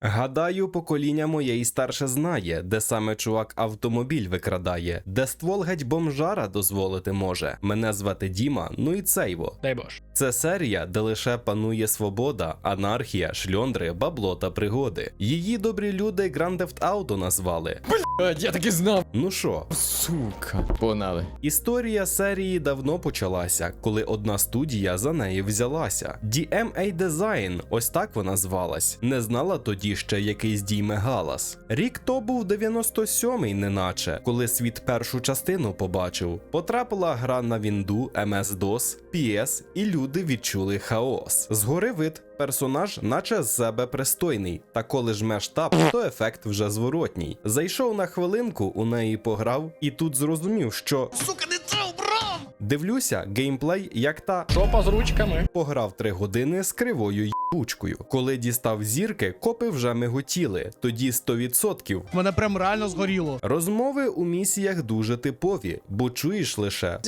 Гадаю, покоління моє і старше знає, де саме чувак автомобіль викрадає, де ствол геть бомжара дозволити може. Мене звати Діма, ну і цейво. Дай Боже. Це серія, де лише панує свобода, анархія, шльондри, бабло та пригоди. Її добрі люди Grand Theft Auto назвали. Блять, я таки знав. Ну що, Сука. Погнали. Історія серії давно почалася, коли одна студія за неї взялася. DMA Design, ось так вона звалась. Не знала тоді ще якийсь дійме галас. Рік то був 97-й, неначе, коли світ першу частину побачив. Потрапила гра на Вінду, MS-DOS, PS, і люди відчули хаос. Згори вид. Персонаж, наче з себе пристойний, та коли жмеш тап, то ефект вже зворотній. Зайшов на хвилинку, у неї пограв, і тут зрозумів, що Сука, не це убрав! Дивлюся, геймплей як та Шопа з ручками. пограв три години з кривою єбучкою. Коли дістав зірки, копи вже миготіли. Тоді 100%. Мене прям реально згоріло. Розмови у місіях дуже типові, бо чуєш лише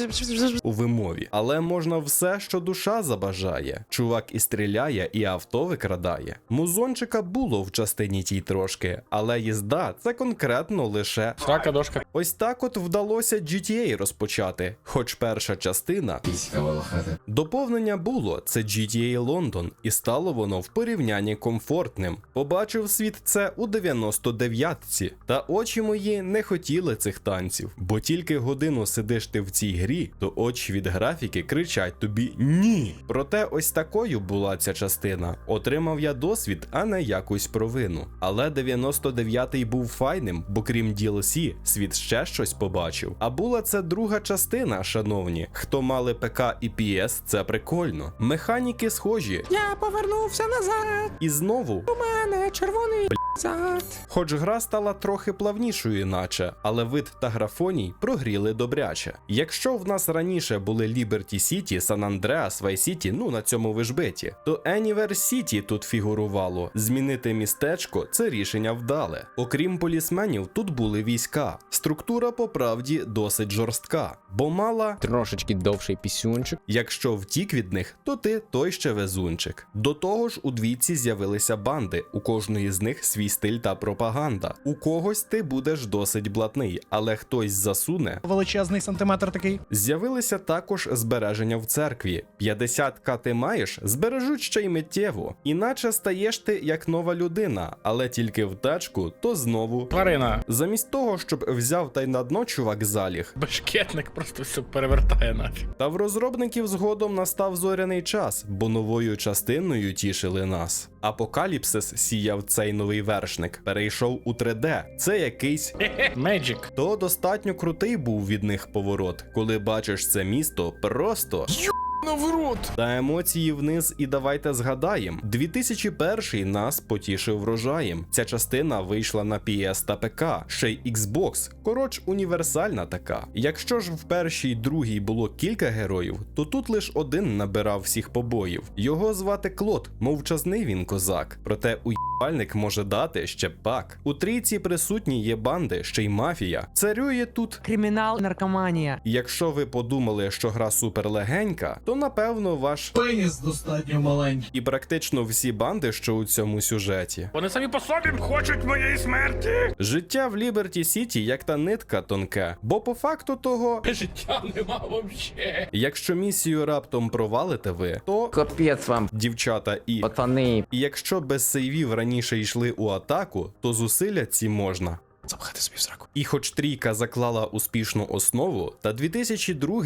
у вимові. Але можна все, що душа забажає. Чувак і стріляє, і авто викрадає. Музончика було в частині тій трошки, але їзда це конкретно лише Срака дошка. Ось так от вдалося GTA розпочати, хоч перша частина. Доповнення було це GTA Лондон, і стало воно в порівнянні комфортним. Побачив світ це у 99-ці, та очі мої не хотіли цих танців, бо тільки годину сидиш ти в цій грі, то очі від графіки кричать тобі ні. Проте ось такою була ця частина. Отримав я досвід, а не якусь провину. Але 99-й був файним, бо крім DLC, світ ще щось побачив. А була це друга частина, шановні. Хто мали ПК і PS, це прикольно. Механіки схожі. Я повернувся назад. І знову У мене червоний. Хоч гра стала трохи плавнішою, наче, але вид та графоній прогріли добряче. Якщо в нас раніше були Liberty City, San Andreas, Vice City, ну на цьому вижбиті, то Anywhere City тут фігурувало. Змінити містечко це рішення вдале. Окрім полісменів, тут були війська. Структура по правді досить жорстка, бо мала Трошечки довший пісюнчик. Якщо втік від них, то ти той ще везунчик. До того ж, у двійці з'явилися банди, у кожної з них свій стиль та пропаганда. У когось ти будеш досить блатний, але хтось засуне. Величезний сантиметр такий. З'явилися також збереження в церкві. 50к ти маєш, збережуть ще й миттєво. Іначе стаєш ти як нова людина, але тільки в тачку, то знову. Тварина. Замість того, щоб взяв та й на дно чувак заліг, Бешкетник просто все перевертає нафіг. Та в розробників згодом настав зоряний час, бо новою частиною тішили нас. Апокаліпсис сіяв цей новий вершник, перейшов у 3D. Це якийсь. Меджик. То достатньо крутий був від них поворот, коли бачиш це місто просто. Наврот. Та емоції вниз і давайте згадаєм. 2001 нас потішив врожаєм. Ця частина вийшла на PS та ПК, ще й Xbox. Коротш, універсальна така. Якщо ж в першій другій було кілька героїв, то тут лиш один набирав всіх побоїв. Його звати Клод, мовчазний він козак. Проте уїбальник може дати ще пак. У трійці присутні є банди, ще й мафія. Царює тут Кримінал, наркоманія. Якщо ви подумали, що гра суперлегенька, то напевно ваш Пеніс достатньо маленький. і практично всі банди, що у цьому сюжеті. Вони самі по собі хочуть моєї смерті. Життя в Ліберті Сіті як та нитка тонке, бо по факту того, Життя нема вообще. якщо місію раптом провалите ви, то Капець вам, дівчата і. пацани. І якщо без сейвів раніше йшли у атаку, то зусилля ці можна. Запхати собі в сраку. І хоч трійка заклала успішну основу, та 2002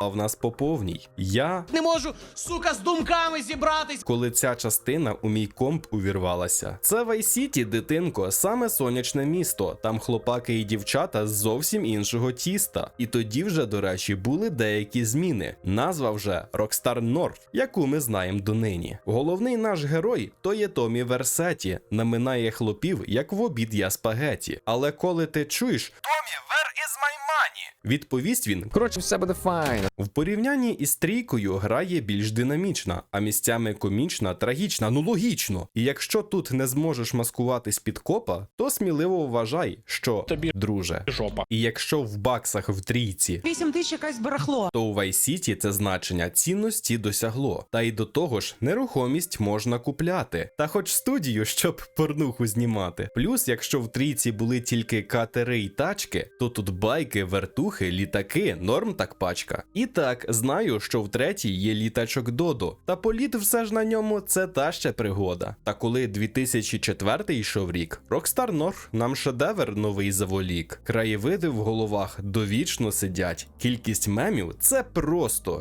роз'їбав нас по повній. Я Не можу, сука, з думками зібратись. коли ця частина у мій комп увірвалася. Це Вайсіті, дитинко, саме сонячне місто. Там хлопаки і дівчата з зовсім іншого тіста. І тоді вже, до речі, були деякі зміни. Назва вже Rockstar North, яку ми знаємо донині. Головний наш герой то є Томі Версеті, наминає хлопів, як в обід я спагеті. Але коли ти чуєш Томі, where is my money? Відповість він Коротше, все буде файно. В порівнянні із трійкою гра є більш динамічна, а місцями комічна, трагічна, ну логічно. І якщо тут не зможеш маскуватись під копа, то сміливо вважай, що Тобі друже. жопа. І якщо в баксах в трійці 8 тисяч якась барахло. то у Vice City це значення цінності досягло. Та й до того ж, нерухомість можна купляти. Та хоч студію, щоб порнуху знімати. Плюс, якщо в трійці були тільки катери й тачки, то тут байки, вертухи, літаки, норм так пачка. І так, знаю, що в третій є літачок Додо, та політ все ж на ньому це та ще пригода. Та коли 2004 йшов рік, Rockstar North нам шедевр новий заволік. Краєвиди в головах довічно сидять. Кількість мемів це просто.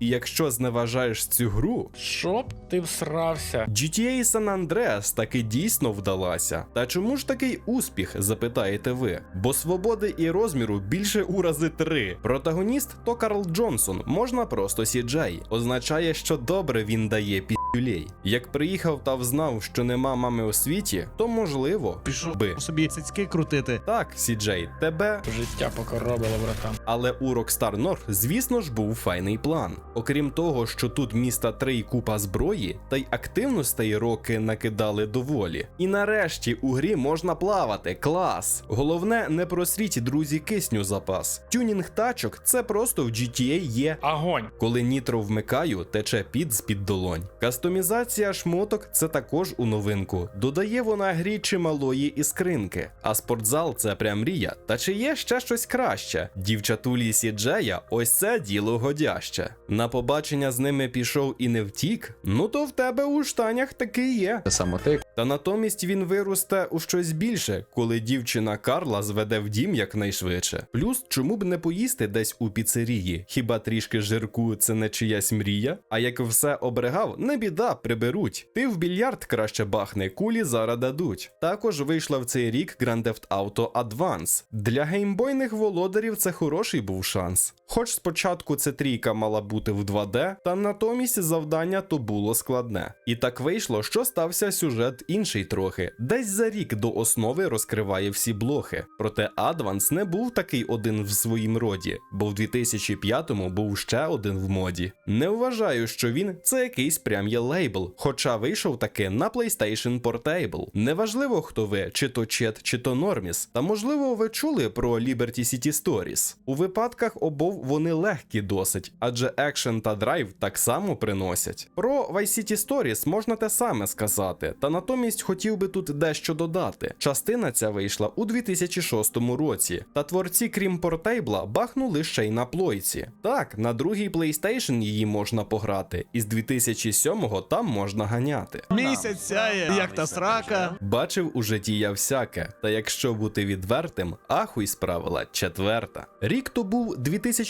І якщо зневажаєш цю гру, Щоб ти всрався. GTA San Andreas таки дійсно вдалася. Та чому ж такий успіх, запитаєте ви? Бо свободи і розміру більше у рази три. Протагоніст то Карл Джонсон, можна просто Сіджей. Означає, що добре він дає пі***лей. Як приїхав та взнав, що нема мами у світі, то можливо Пішов би. собі цицьки крутити. Так, Сіджей, тебе Життя покоробило, братан. але у Rockstar North, звісно ж, був файний план. Окрім того, що тут міста три й купа зброї, та й активностей роки накидали доволі. І нарешті у грі можна плавати. Клас! Головне, не просріть друзі кисню запас. Тюнінг тачок це просто в GTA є. Огонь. Коли нітро вмикаю, тече під з під долонь. Кастомізація шмоток це також у новинку. Додає вона грі чималої іскринки. А спортзал це прям мрія. Та чи є ще щось краще? Дівчатулі Сіджея, ось це діло годяще. На побачення з ними пішов і не втік. Ну то в тебе у штанях таки є. Це самотик. Та натомість він виросте у щось більше, коли дівчина Карла зведе в дім якнайшвидше. Плюс, чому б не поїсти десь у піцерії? Хіба трішки жирку це не чиясь мрія? А як все обригав, не біда, приберуть. Ти в більярд краще бахни, кулі зараз дадуть. Також вийшла в цей рік Grand Theft Auto Advance. Для геймбойних володарів це хороший був шанс. Хоч спочатку це трійка мала бути в 2D, та натомість завдання то було складне. І так вийшло, що стався сюжет інший трохи. Десь за рік до основи розкриває всі блохи. Проте Advance не був такий один в своїм роді, бо в 2005-му був ще один в моді. Не вважаю, що він це якийсь прям є лейбл, хоча вийшов таки на PlayStation Portable. Неважливо, хто ви, чи то Чет, чи то Норміс. Та можливо, ви чули про Liberty City Stories. У випадках обов вони легкі досить, адже екшен та драйв так само приносять. Про Vice City Stories можна те саме сказати, та натомість хотів би тут дещо додати. Частина ця вийшла у 2006 році, та творці, крім портейбла, бахнули ще й на плойці. Так, на другій PlayStation її можна пограти, і з 2007-го там можна ганяти. Місяць сяє, як та срака. Бачив у житті я всяке, та якщо бути відвертим, ахуй справила четверта. Рік то був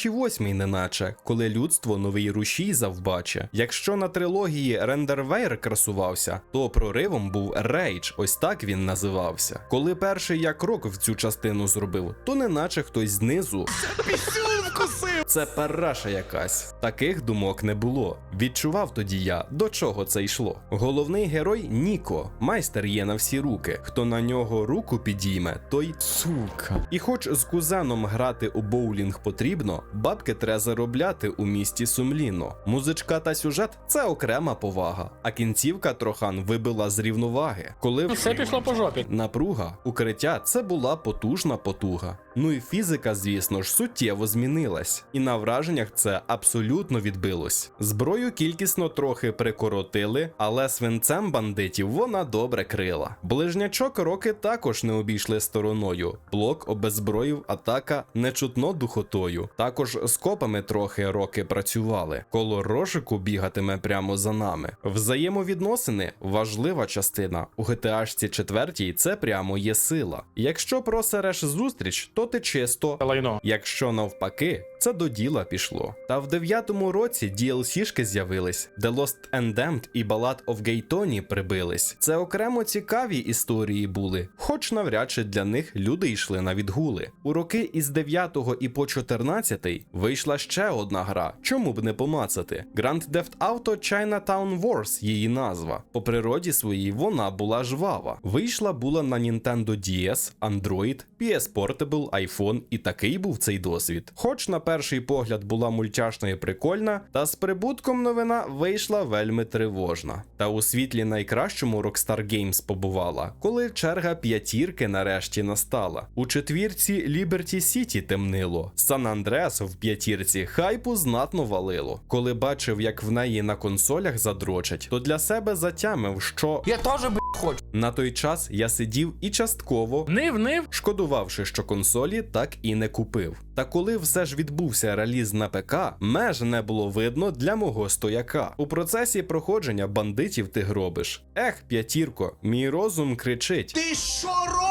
2008 неначе, коли людство новий рушій завбаче. Якщо на трилогії Рендервейр красувався, то проривом був Рейдж, ось так він називався. Коли перший я крок в цю частину зробив, то неначе хтось знизу це параша якась. Таких думок не було. Відчував тоді я, до чого це йшло. Головний герой Ніко, майстер є на всі руки. Хто на нього руку підійме, той Сука. і хоч з кузеном грати у боулінг потрібно, бабки треба заробляти у місті сумлінно. Музичка та сюжет це окрема повага, а кінцівка трохан вибила з рівноваги. Коли Все пішло по жопі. Напруга, укриття це була потужна потуга. Ну і фізика, звісно ж, суттєво змінилась, і на враженнях це абсолютно відбилось. Зброю кількісно трохи прикоротили, але свинцем бандитів вона добре крила. Ближнячок роки також не обійшли стороною. Блок обезброїв атака нечутно духотою. Також з копами трохи роки працювали. Коло рошику бігатиме прямо за нами. Взаємовідносини важлива частина. У GTA 4 це прямо є сила. Якщо просереш зустріч, то ти чисто. Лайно. Якщо навпаки, це до діла пішло. Та в дев'ятому році DLC-шки з'явились, де Lost and Damned і Ballad of Gay Tony прибились. Це окремо цікаві історії були, хоч навряд чи для них люди йшли на відгули. У роки із 9 і по 14 вийшла ще одна гра, чому б не помацати. Grand Theft Auto Chinatown Wars її назва. По природі своїй вона була жвава. Вийшла була на Nintendo DS, Android, PS Portable, iPhone і такий був цей досвід. Хоч на перший погляд була мультяшна і прикольна, та з прибутком новина вийшла вельми тривожна. Та у світлі найкращому Rockstar Games побувала, коли черга п'ятірки нарешті настала. У четвірці Liberty City темнило, Сан Андреас в п'ятірці хайпу знатно валило. Коли бачив, як в неї на консолях задрочать, то для себе затямив, що Я тоже, блядь, хочу. на той час я сидів і частково Нив, нив. шкодувавши, що консолі так і не купив. Та коли все ж відбувся реліз на ПК, меж не було видно для мого стояка. У процесі проходження бандитів ти гробиш. Ех, п'ятірко, мій розум кричить. Ти що робиш?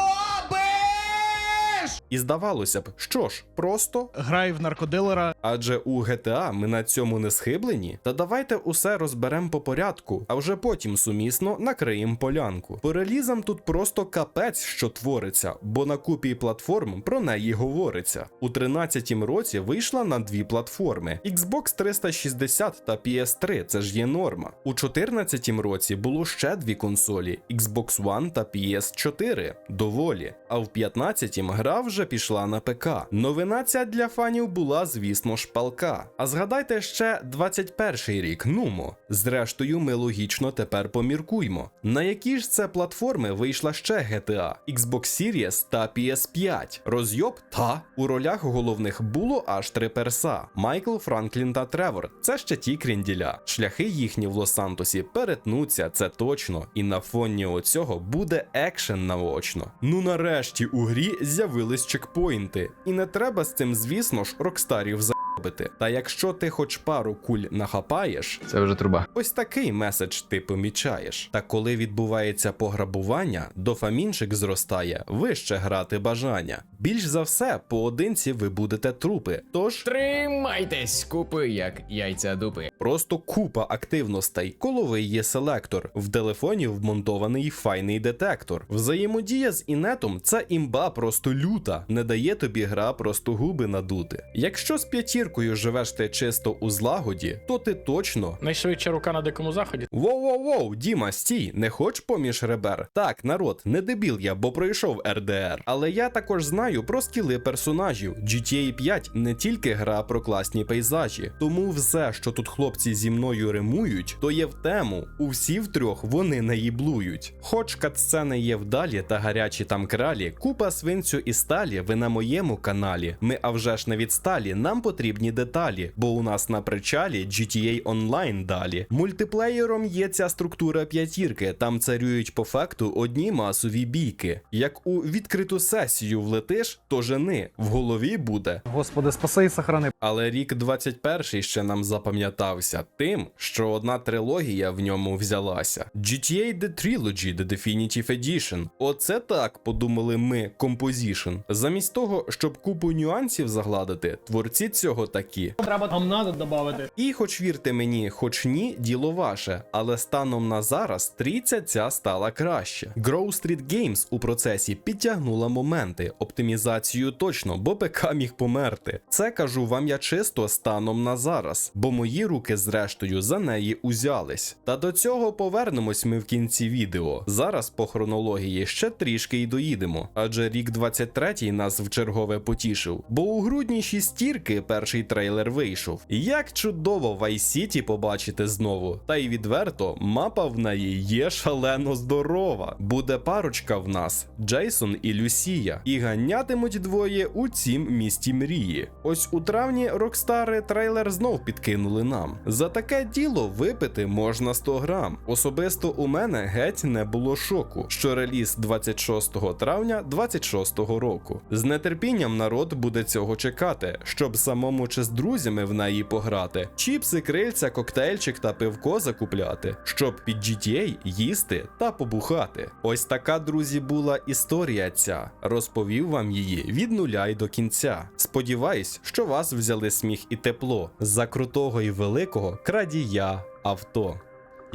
І здавалося б, що ж, просто. Грай в наркодилера. Адже у GTA ми на цьому не схиблені. Та давайте усе розберемо по порядку, а вже потім сумісно накриємо полянку. По релізам тут просто капець, що твориться, бо на купі платформ про неї говориться. У 13-м році вийшла на дві платформи: Xbox 360 та PS3, це ж є норма. У 14-м році було ще дві консолі: Xbox One та PS4. Доволі. А в 15-м гра вже пішла на ПК. Новина ця для фанів була, звісно ж, палка. А згадайте ще 21-й рік, нумо. Зрештою, ми логічно тепер поміркуймо. На які ж це платформи вийшла ще GTA, Xbox Series та PS5? Розйоб та у ролях головних було аж три перса: Майкл, Франклін та Тревор. Це ще ті крінділя. Шляхи їхні в Лос-Сантосі перетнуться, це точно. І на фоні оцього буде екшен наочно. Ну нарешті у грі з'явились чекпоінти. І не треба з цим, звісно ж, рокстарів заробити. Та якщо ти хоч пару куль нахапаєш, Це вже труба. Ось такий меседж ти помічаєш. Та коли відбувається пограбування, дофамінчик зростає, вище грати бажання. Більш за все, поодинці ви будете трупи. Тож Тримайтесь, купи, як яйця дупи. просто купа активностей. Коловий є селектор, в телефоні вмонтований файний детектор. Взаємодія з інетом це імба просто люта, не дає тобі гра просто губи надути. Якщо з п'ятіркою живеш ти чисто у злагоді, то ти точно Найшвидша рука на дикому заході. Воу-воу-воу, Діма, стій, не хоч поміж ребер. Так, народ, не дебіл я, бо пройшов РДР. Але я також знаю про скіли персонажів. GTA 5 не тільки гра про класні пейзажі. Тому все, що тут хлопці зі мною римують, то є в тему. У всі втрьох вони не їблують. Хоч катсцени є вдалі та гарячі там кралі, купа свинцю і сталі ви на моєму каналі. Ми а вже ж не відсталі, нам потрібні деталі, бо у нас на причалі GTA Online далі. Мультиплеєром є ця структура п'ятірки, там царюють по факту одні масові бійки. Як у відкриту сесію влетиш, то жени в голові буде. Господи, спаси і сохрани. Але рік 21 ще нам запам'ятався тим, що одна трилогія в ньому взялася. GTA The Trilogy The Definitive Edition. Оце так подумали ми, Composition. Замість того, щоб купу нюансів загладити, творці цього такі. Треба там надо додати. І хоч вірте мені, хоч ні, діло ваше, але станом на зараз трійця ця стала краще. Grow Street Games у процесі підтягнула моменти, оптимізацію точно, бо ПК міг померти. Це кажу вам я чисто станом на зараз, бо мої руки зрештою за неї узялись. Та до цього повернемось ми в кінці відео. Зараз по хронології ще трішки й доїдемо, адже рік 23 нас в чергове потішив, бо у грудні шістірки перший трейлер вийшов. Як чудово Vice City побачити знову. Та й відверто, мапа в неї є шалено здорова. Буде парочка в нас Джейсон і Люсія, і ганятимуть двоє у цім місті мрії. Ось у травні Рокстари трейлер знов підкинули нам. За таке діло випити можна 100 грам. Особисто у мене геть не було шоку, що реліз 26 травня 26 року. З нетерпінням народ буде цього чекати, щоб самому чи з друзями в неї пограти, чіпси, крильця, коктейльчик та пивко закупляти, щоб під GTA їсти та побухати. Ось така, друзі, була історія ця. Розповів вам її від нуля й до кінця. Сподіваюсь, що вас взяли сміх і тепло за крутого і великого крадія авто.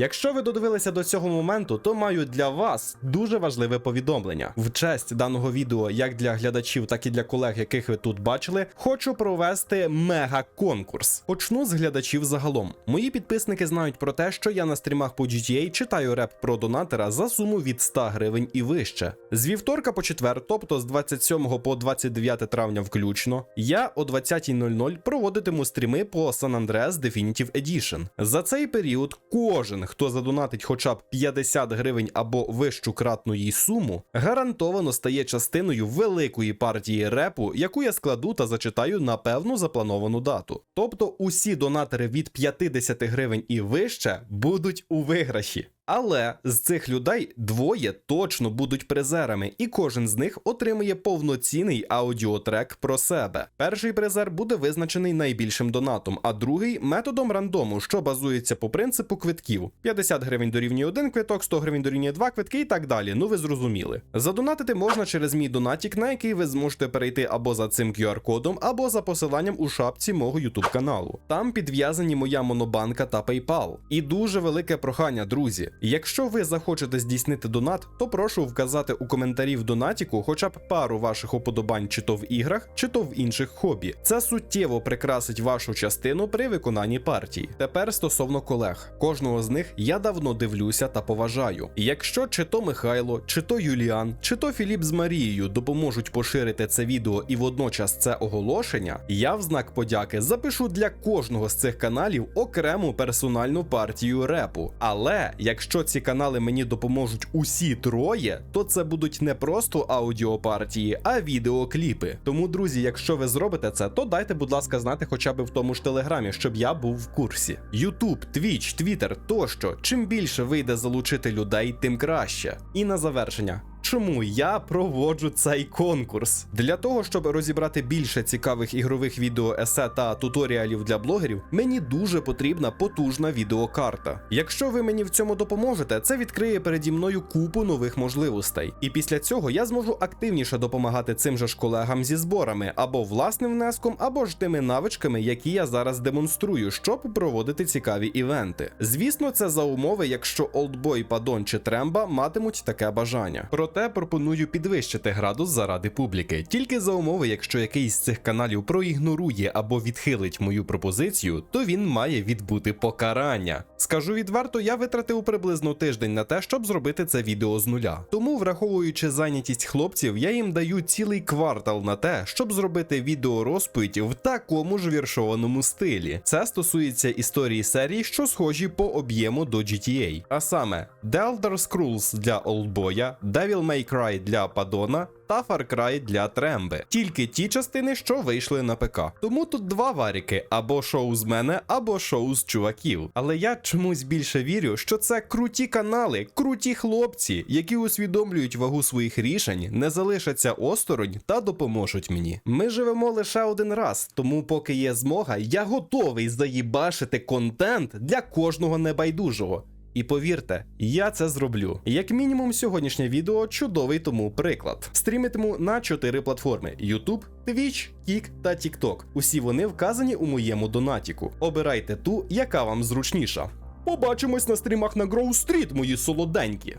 Якщо ви додивилися до цього моменту, то маю для вас дуже важливе повідомлення. В честь даного відео, як для глядачів, так і для колег, яких ви тут бачили, хочу провести мега-конкурс. Почну з глядачів загалом. Мої підписники знають про те, що я на стрімах по GTA читаю реп про донатора за суму від 100 гривень і вище. З вівторка по четвер, тобто з 27 по 29 травня включно, я о 20.00 проводитиму стріми по San Andreas Definitive Edition. За цей період кожен, хто задонатить хоча б 50 гривень або вищу кратну їй суму, гарантовано стає частиною великої партії репу, яку я складу та зачитаю на певну заплановану дату. Тобто усі донатори від 50 гривень і вище будуть у виграші. Але з цих людей двоє точно будуть призерами, і кожен з них отримує повноцінний аудіотрек про себе. Перший призер буде визначений найбільшим донатом, а другий методом рандому, що базується по принципу квитків: 50 гривень дорівнює один квиток, 100 гривень дорівнює два квитки і так далі. Ну ви зрозуміли. Задонатити можна через мій донатік, на який ви зможете перейти або за цим QR-кодом, або за посиланням у шапці мого YouTube каналу. Там підв'язані моя монобанка та PayPal. І дуже велике прохання, друзі. Якщо ви захочете здійснити донат, то прошу вказати у коментарі в донатіку хоча б пару ваших уподобань, чи то в іграх, чи то в інших хобі. Це суттєво прикрасить вашу частину при виконанні партій. Тепер стосовно колег, кожного з них я давно дивлюся та поважаю. Якщо чи то Михайло, чи то Юліан, чи то Філіп з Марією допоможуть поширити це відео і водночас це оголошення, я в знак подяки запишу для кожного з цих каналів окрему персональну партію репу. Але якщо ці канали мені допоможуть усі троє, то це будуть не просто аудіопартії, а відеокліпи. Тому, друзі, якщо ви зробите це, то дайте, будь ласка, знати хоча б в тому ж телеграмі, щоб я був в курсі. Ютуб, Твіч, Твіттер тощо. Чим більше вийде залучити людей, тим краще. І на завершення. Чому я проводжу цей конкурс? Для того, щоб розібрати більше цікавих ігрових відео есе та туторіалів для блогерів, мені дуже потрібна потужна відеокарта. Якщо ви мені в цьому допоможете, це відкриє переді мною купу нових можливостей. І після цього я зможу активніше допомагати цим же ж колегам зі зборами або власним внеском, або ж тими навичками, які я зараз демонструю, щоб проводити цікаві івенти. Звісно, це за умови, якщо Олдбой, Падон чи Тремба матимуть таке бажання. Проте пропоную підвищити градус заради публіки, тільки за умови, якщо якийсь з цих каналів проігнорує або відхилить мою пропозицію, то він має відбути покарання. Скажу відверто, я витратив приблизно тиждень на те, щоб зробити це відео з нуля. Тому, враховуючи зайнятість хлопців, я їм даю цілий квартал на те, щоб зробити відео розповідь в такому ж віршованому стилі. Це стосується історії серії, що схожі по об'єму до GTA. А саме The Elder Scrolls для Олдбоя, Devil May Cry для Падона. Та Far Cry для Тремби. Тільки ті частини, що вийшли на ПК. Тому тут два варіки: або шоу з мене, або шоу з чуваків. Але я чомусь більше вірю, що це круті канали, круті хлопці, які усвідомлюють вагу своїх рішень, не залишаться осторонь та допоможуть мені. Ми живемо лише один раз, тому поки є змога, я готовий заїбашити контент для кожного небайдужого. І повірте, я це зроблю. Як мінімум, сьогоднішнє відео чудовий тому приклад. Стрімитиму на чотири платформи: YouTube, Twitch, Kik та TikTok. Усі вони вказані у моєму донатіку. Обирайте ту, яка вам зручніша. Побачимось на стрімах на Grow Street, мої солоденькі.